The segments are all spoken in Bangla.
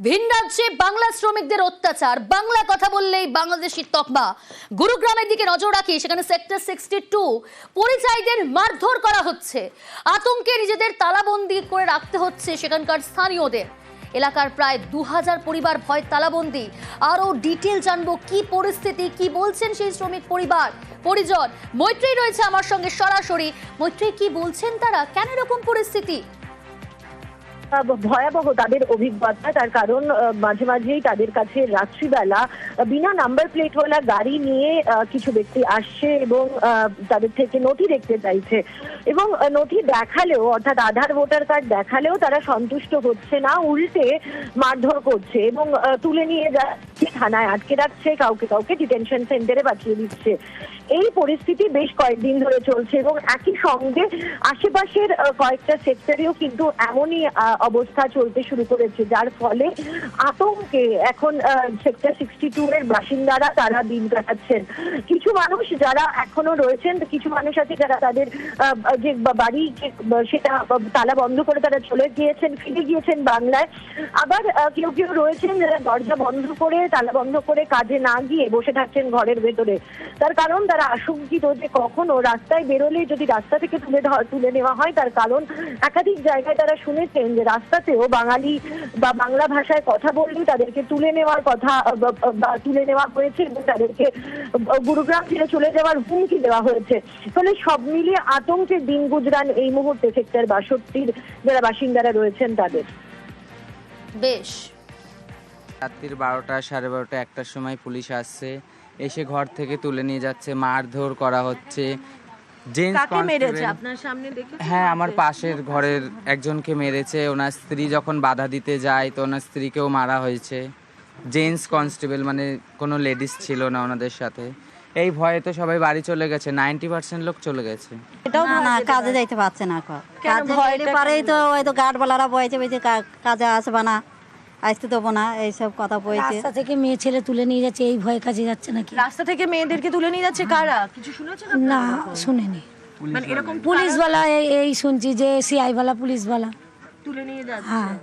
ভিন রাজ্যে বাংলা শ্রমিকদের অত্যাচার। বাংলা কথা বললেই বাংলাদেশি তকমা। গুরুগ্রামের দিকে নজর রাখি সেখানে সেক্টর সিক্সটি টু। পরিযায়ীদের মারধর করা হচ্ছে। আতঙ্কে নিজেদের তালাবন্দি করে রাখতে হচ্ছে সেখানকার স্থানীয়দের। এলাকার প্রায় দু হাজার পরিবার ভয় তালাবন্দি। আরও ডিটেল জানব কি পরিস্থিতি, কি বলছেন সেই শ্রমিক পরিবার, পরিজন। মৈত্রী রয়েছে আমার সঙ্গে সরাসরি। মৈত্রী, কি বলছেন তারা? কেন এরকম পরিস্থিতি? ভয়াবহ তাদের অভিজ্ঞতা, তার কারণ মাঝে মাঝেই তাদের কাছে রাত্রিবেলা বিনা নাম্বার প্লেটওয়ালা গাড়ি নিয়ে কিছু ব্যক্তি আসছে এবং তাদের থেকে নথি দেখতে চাইছে। এবং নথি দেখালেও, অর্থাৎ আধার, ভোটার কার্ড দেখালেও তারা সন্তুষ্ট হচ্ছে না, উল্টে মারধর করছে এবং তুলে নিয়ে যাচ্ছে, থানায় আটকে রাখছে, কাউকে কাউকে ডিটেনশন সেন্টারে পাঠিয়ে দিচ্ছে। এই পরিস্থিতি বেশ কয়েকদিন ধরে চলছে এবং একই সঙ্গে আশেপাশের কয়েকটা সেক্টরেও কিন্তু এমনই অবস্থা চলতে শুরু করেছে, যার ফলে আতঙ্কে এখন সেক্টর সিক্সটি টু এর বাসিন্দারা তারা দিন কাটাচ্ছেন। কিছু মানুষ যারা এখনও রয়েছেন, কিছু মানুষ আছে যারা তাদের যে বাড়ি সেটা তালা বন্ধ করে তারা চলে গিয়েছেন, ফিরে গিয়েছেন বাংলায়। আবার কেউ কেউ রয়েছেন যারা দরজা বন্ধ করে, তালা বন্ধ করে কাজে না গিয়ে বসে থাকছেন ঘরের ভেতরে। তার কারণ তারা আশঙ্কিত যে কখনো রাস্তায় বেরোলে যদি রাস্তা থেকে তুলে তুলে নেওয়া হয় তার কারণ একাধিক জায়গায় তারা শুনেছেন যে রাস্তাতেও বাঙালি বা বাংলা ভাষায় কথা বললে তাদেরকে তুলে নেওয়ার কথা তুলে নেওয়া হয়েছে এবং তাদেরকে গুরুগ্রাম ছেড়ে চলে যাওয়ার হুমকি দেওয়া হয়েছে। ফলে সব মিলিয়ে আতঙ্কের দিন গুজরান এই মুহূর্তে সেক্টর বাষট্টির যারা বাসিন্দারা রয়েছেন তাদের। বেশ। রাত্রির বারোটা সাড়ে বারোটা একটার সময় পুলিশ আসছে। এসে ঘর থেকে তুলে নিয়ে যাচ্ছে মারধর করা হচ্ছে। জেন্টস কাকে মেরেছে? কনস্টেবল আপনার সামনে দেখে হ্যাঁ আমার পাশের ঘরের একজনকে মেরেছে। ওনার স্ত্রী যখন বাধা দিতে যায় তো ওনার স্ত্রীকেও মারা হয়েছে। জেন্টস কনস্টেবল মানে কোনো লেডিস ছিল না ওনাদের সাথে। এই ভয়ে তো সবাই বাড়ি চলে গেছে। নাইনটি পার্সেন্ট লোক চলে গেছে। এটাও না কাজে। যাইতে পারছে না কাজে পরেই? তো ওই তো গার্ডওয়ালারা বয়েছে কাজে আসবে না। আসতে দেবো না এইসব কথা বলছে রাস্তা থেকে মেয়ে ছেলে তুলে নিয়ে যাচ্ছে এই ভয়ে কাজে যাচ্ছে নাকি? রাস্তা থেকে মেয়েদেরকে তুলে নিয়ে যাচ্ছে কারা? কিছু শুনেছেন না? শুনেনি। মানে এরকম পুলিশওয়ালা এই- এই শুনছি যে সিআইওয়ালা পুলিশওয়ালা। তুলে নিয়ে যাচ্ছে। হ্যাঁ।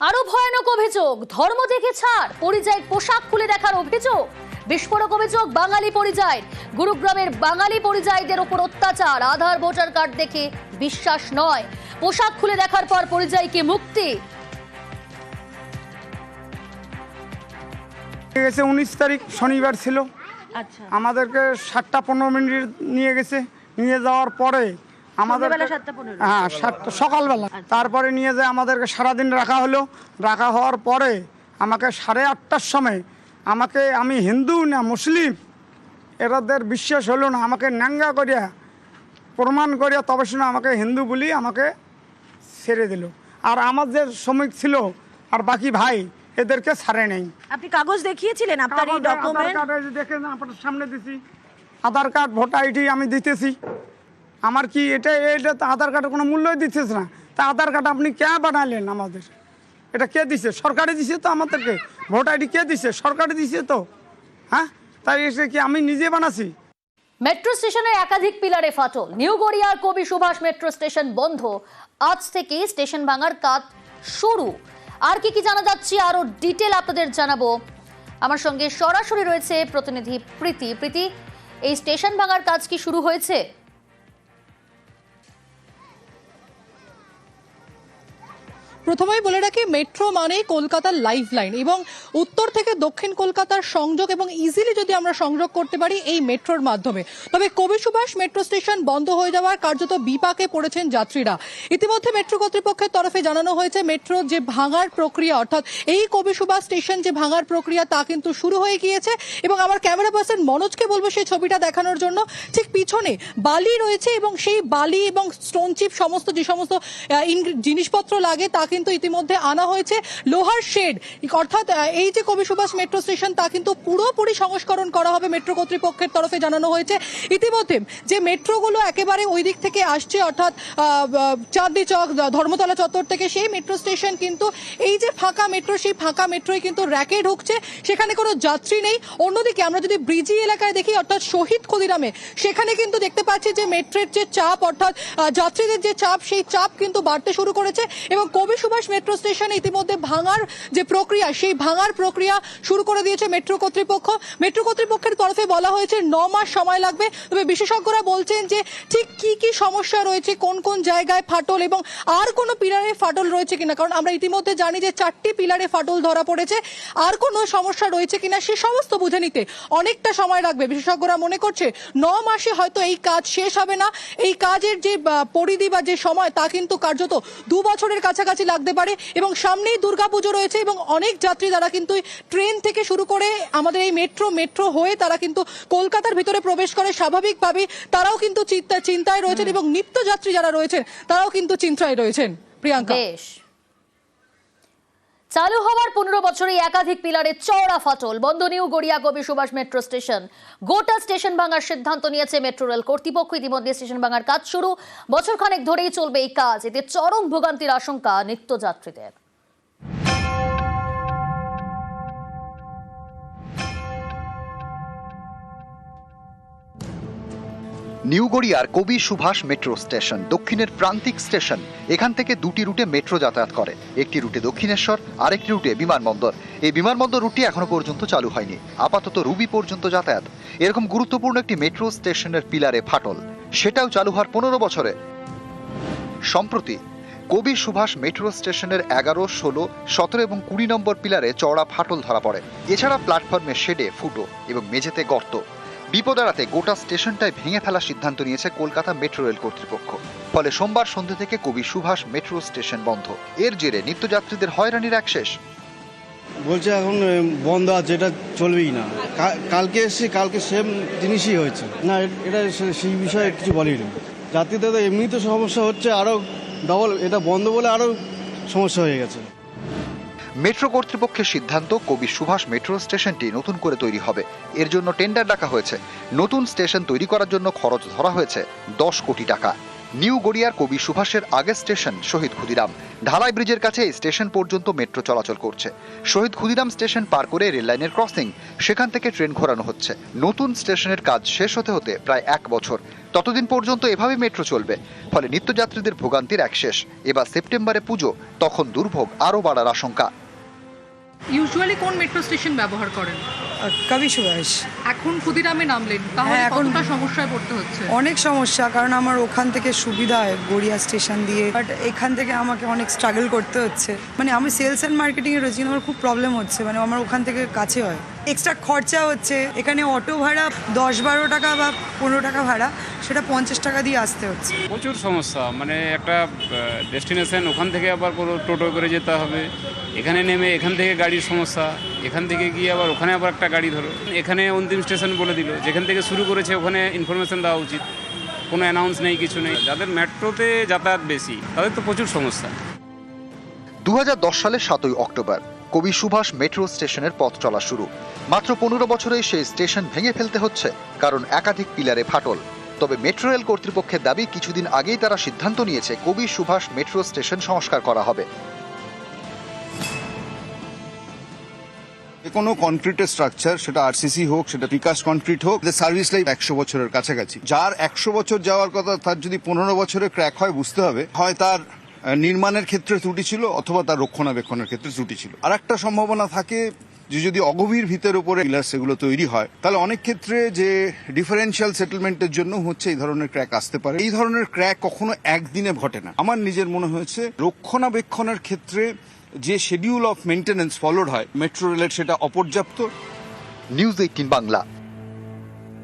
আরও ভয়ানক অভিযোগ ধর্ম দেখে ছাড় পরিযায়ী পোশাক খুলে দেখার অভিযোগ। বিস্ফোরক অভিযোগ বাঙালি পরিযায় গুরুগ্রামের বাঙালি পরিযায়ীদের ওপর অত্যাচার। আধার ভোটার কার্ড দেখে বিশ্বাস নয়। পোশাক খুলে দেখার পর পরিযায়ীকে মুক্তি। গেছে উনিশ তারিখ শনিবার ছিল। আচ্ছা। আমাদেরকে সাতটা পনেরো মিনিট নিয়ে গেছে। নিয়ে যাওয়ার পরে আমাদের? হ্যাঁ সাতটা সকালবেলা। তারপরে নিয়ে যায় আমাদেরকে সারাদিন রাখা হলো। রাখা হওয়ার পরে আমাকে সাড়ে আটটার সময় আমাকে আমি হিন্দু না মুসলিম এরাদের বিশ্বাস হলো না আমাকে ন্যাঙ্গা করিয়া প্রমাণ করিয়া তবে শুনে আমাকে হিন্দু বলি আমাকে ছেড়ে দিল। আর আমার যে শ্রমিক ছিল আর বাকি ভাই এদেরকে ছাড়ে নেই। আপনি কাগজ দেখিয়েছিলেন আপনার এই ডকুমেন্ট দেখেন আপনার সামনে দিছি। আধার কার্ড ভোটার আইডি আমি দিতেছি। আমার কি এটা এটা তো আধার কার্ডের কোনো মূল্যই দিতেছে না। তা আধার কার্ড আপনি কে বানালেন আমাদের? এটা কে দিছে? সরকারে দিছে তো আমাদেরকে। ভোট আইডি কে দিছে? সরকারে দিছে তো। হ্যাঁ? তাই এসে কি আমি নিজে বানাছি? মেট্রো স্টেশনের একাধিক পিলারে ফাটল। নিউ গড়িয়ার কবি সুভাষ মেট্রো স্টেশন বন্ধ। আজ থেকে স্টেশন ভাঙার কাজ শুরু। আর কি কি জানা যাচ্ছে আরও ডিটেল আপনাদের জানাব। আমার সঙ্গে সরাসরি রয়েছে প্রতিনিধি প্রীতি। প্রীতি, এই স্টেশন ভাঙার কাজ কি শুরু হয়েছে? প্রথমেই বলে রাখি মেট্রো মানে কলকাতার লাইফ লাইন এবং উত্তর থেকে দক্ষিণ কলকাতার সংযোগ এবং ইজিলি যদি আমরা সংযোগ করতে পারি এই মেট্রোর মাধ্যমে। তবে কবি সুভাষ মেট্রো স্টেশন বন্ধ হয়ে যাওয়ার কার্যত বিপাকে পড়েছেন যাত্রীরা। ইতিমধ্যে মেট্রো কর্তৃপক্ষের তরফে জানানো হয়েছে মেট্রোর যে ভাঙার প্রক্রিয়া, অর্থাৎ এই কবি সুভাষ স্টেশন যে ভাঙার প্রক্রিয়া, তা কিন্তু শুরু হয়ে গিয়েছে এবং আমার ক্যামেরা পার্সন মনোজকে বলব সেই ছবিটা দেখানোর জন্য। ঠিক পিছনে বালি রয়েছে এবং সেই বালি এবং স্টোন চিপ সমস্ত যে সমস্ত জিনিসপত্র লাগে, তা কিন্তু ইতিমধ্যে আনা হয়েছে লোহার শেড। অর্থাৎ এই যে কবি সুভাষ মেট্রো স্টেশন তা কিন্তু পুরোপুরি সংস্করণ করা হবে মেট্রো কর্তৃপক্ষের তরফে জানানো হয়েছে। ইতিমধ্যে যে মেট্রোগুলো একেবারে ওই দিক থেকে আসছে, অর্থাৎ চাঁদনি চক, ধর্মতলা চত্বর থেকে সেই মেট্রো স্টেশন কিন্তু এই যে ফাঁকা মেট্রো সেই ফাঁকা মেট্রোয় কিন্তু র্যাকে ঢুকছে। সেখানে কোনো যাত্রী নেই। অন্যদিকে আমরা যদি ব্রিজি এলাকায় দেখি, অর্থাৎ শহীদ ক্ষুদিরামে, সেখানে কিন্তু দেখতে পাচ্ছি যে মেট্রোর যে চাপ, অর্থাৎ যাত্রীদের যে চাপ, সেই চাপ কিন্তু বাড়তে শুরু করেছে এবং কবি সুভাষ মেট্রো স্টেশনে ইতিমধ্যে ভাঙার যে প্রক্রিয়া, সেই ভাঙার প্রক্রিয়া শুরু করে দিয়েছে মেট্রো কর্তৃপক্ষ। মেট্রো কর্তৃপক্ষের তরফে বলা হয়েছে ন মাস সময় লাগবে। তবে বিশেষজ্ঞরা বলছেন যে ঠিক কি কি সমস্যা রয়েছে, কোন কোন জায়গায় ফাটল এবং আর কোনো পিলারে ফাটল রয়েছে কিনা? কারণ আমরা ইতিমধ্যে জানি যে চারটি পিলারে ফাটল ধরা পড়েছে। আর কোনো সমস্যা রয়েছে কিনা সে সমস্ত বুঝে নিতে অনেকটা সময় লাগবে। বিশেষজ্ঞরা মনে করছে ন মাসে হয়তো এই কাজ শেষ হবে না। এই কাজের যে পরিধি বা যে সময় তা কিন্তু কার্যত দু বছরের কাছাকাছি লাগতে পারে এবং সামনেই দুর্গাপুজো রয়েছে এবং অনেক যাত্রী তারা কিন্তু ট্রেন থেকে শুরু করে আমাদের এই মেট্রো মেট্রো হয়ে তারা কিন্তু কলকাতার ভিতরে প্রবেশ করে। স্বাভাবিকভাবে তারাও কিন্তু চিন্তা- চিন্তায় রয়েছেন এবং নিত্যযাত্রী যারা রয়েছেন তারাও কিন্তু চিন্তায় রয়েছেন। প্রিয়াঙ্কা। বেশ। চালু হওয়ার পনেরো বছরে একাধিক পিলারে চওড়া ফাটল। বন্ধ new Garia Kavi Subhash metro station. গোটা স্টেশন ভাঙার সিদ্ধান্ত নিয়েছে মেট্রো রেল কর্তৃপক্ষ। ইতিমধ্যে স্টেশন ভাঙার কাজ শুরু। বছর খানেক ধরেই চলবে এই কাজ। এতে চরম ভোগান্তির আশঙ্কা নিত্যযাত্রীদের। নিউ গড়িয়ার কবি সুভাষ মেট্রো স্টেশন, দক্ষিণের প্রান্তিক স্টেশন। এখান থেকে দুটি রুটে মেট্রো যাতায়াত করে। একটি রুটে দক্ষিণেশ্বর, আরেকটি রুটে বিমানবন্দর। এই বিমানবন্দর রুটটি এখনও পর্যন্ত চালু হয়নি। আপাতত রুবি পর্যন্ত যাতায়াত। এরকম গুরুত্বপূর্ণ একটি মেট্রো স্টেশনের পিলারে ফাটল। সেটাও চালু হওয়ার পনেরো বছরে। সম্প্রতি, কবি সুভাষ মেট্রো স্টেশনের এগারো, ষোলো, সতেরো এবং কুড়ি নম্বর পিলারে চওড়া ফাটল ধরা পড়ে। এছাড়া প্ল্যাটফর্মের শেডে, ফুটো এবং মেঝেতে গর্ত। বিপদ এড়াতে গোটা স্টেশনটাই ভেঙে ফেলার সিদ্ধান্ত নিয়েছে কলকাতা মেট্রো রেল কর্তৃপক্ষ। ফলে সোমবার সন্ধ্যে থেকে কবি সুভাষ মেট্রো স্টেশন বন্ধ। এর জেরে নিত্যযাত্রীদের হয়রানির এক শেষ। বলছে এখন বন্ধ আছে এটা চলবেই না। কালকে এসে, কালকে সেম জিনিসই হয়েছে। না এটা সেই বিষয়ে কিছু বলেনি। যাত্রীদের এমনি তো সমস্যা হচ্ছে আরও ডবল এটা বন্ধ বলে আরও সমস্যা হয়ে গেছে। মেট্রো কর্তৃপক্ষের সিদ্ধান্ত কবি সুভাষ মেট্রো স্টেশনটি নতুন করে তৈরি হবে। এর জন্য টেন্ডার ডাকা হয়েছে। নতুন স্টেশন তৈরি করার জন্য খরচ ধরা হয়েছে দশ কোটি টাকা। নিউ গড়িয়ার কবি সুভাষের আগের স্টেশন শহীদ ক্ষুদিরাম। ঢালাই ব্রিজের কাছে এই স্টেশন পর্যন্ত মেট্রো চলাচল করছে। শহীদ ক্ষুদিরাম স্টেশন পার করে রেললাইনের ক্রসিং, সেখান থেকে ট্রেন ঘোরানো হচ্ছে। নতুন স্টেশনের কাজ শেষ হতে হতে প্রায় এক বছর। ততদিন পর্যন্ত এভাবে মেট্রো চলবে। ফলে নিত্যযাত্রীদের ভোগান্তির এক শেষ। এবার সেপ্টেম্বরে পুজো, তখন দুর্ভোগ আরও বাড়ার আশঙ্কা। ইউজুয়ালি কোন মেট্রো স্টেশন ব্যবহার করেন? কবি সুভাষ। এখন ক্ষুদিরামে নামলেন তাহলে হ্যাঁ, এখন- কতটা সমস্যায় পড়তে হচ্ছে? অনেক সমস্যা কারণ আমার ওখান থেকে সুবিধা হয় গড়িয়া স্টেশন দিয়ে। বাট এখান থেকে আমাকে অনেক স্ট্রাগল করতে হচ্ছে। মানে আমি সেলস অ্যান্ড মার্কেটিংয়ে রয়েছি কিন্তু আমার খুব প্রবলেম হচ্ছে মানে আমার ওখান থেকে কাছে হয়। এক্সট্রা খরচা হচ্ছে এখানে অটো ভাড়া দশ বারো টাকা বা পনেরো টাকা ভাড়া সেটা পঞ্চাশ টাকা দিয়ে আসতে হচ্ছে। প্রচুর সমস্যা মানে একটা ডেস্টিনেশন ওখান থেকে আবার কোনো টোটো করে যেতে হবে এখানে নেমে এখান থেকে গাড়ির সমস্যা। এখান থেকে গিয়ে আবার ওখানে আবার একটা গাড়ি ধরো এখানে অন্তিম স্টেশন বলে দিল। যেখান থেকে শুরু করেছে ওখানে ইনফরমেশন দেওয়া উচিত। কোনো অ্যানাউন্স নেই, কিছু নেই। যাদের মেট্রোতে যাতায়াত বেশি, তাদের তো প্রচুর সমস্যা। দু সালের সাতই অক্টোবর, কবি সুভাষ মেট্রো স্টেশনের পথ চলা শুরু। মাত্র পনেরো বছরেই সেই স্টেশন ভেঙে ফেলতে হচ্ছে, কারণ একাধিক পিলারে ফাটল। তবে মেট্রো রেল কর্তৃপক্ষের দাবি, কিছুদিন আগেই তারা সিদ্ধান্ত নিয়েছে কবি সুভাষ মেট্রো স্টেশন সংস্কার করা হবে। কোনো কনক্রিটের স্ট্রাকচার সেটা আরসিসি হোক, সেটা বিকাশ কনক্রিট হোক সার্ভিস লাইফ একশো বছরের কাছাকাছি। যার একশো বছর যাওয়ার কথা, তার যদি পনেরো বছরে ক্র্যাক হয়, বুঝতে হবে, হয় তার নির্মাণের ক্ষেত্রে ত্রুটি ছিল, অথবা তার রক্ষণাবেক্ষণের ক্ষেত্রে ত্রুটি ছিল। আর একটা সম্ভাবনা থাকে যে যদি অগভীর ভিতের উপরে পিলার সেগুলো তৈরি হয়, তাহলে অনেক ক্ষেত্রে যে ডিফারেন্সিয়াল সেটেলমেন্টের জন্য হচ্ছে এই ধরনের ক্র্যাক আসতে পারে। এই ধরনের ক্র্যাক কখনো একদিনে ঘটে না। আমার নিজের মনে হয়েছে, রক্ষণাবেক্ষণের ক্ষেত্রে যে শেডিউল অফ মেনটেন্যান্স ফলোড হয় মেট্রো রেলের সেটা অপর্যাপ্ত। News eighteen Bangla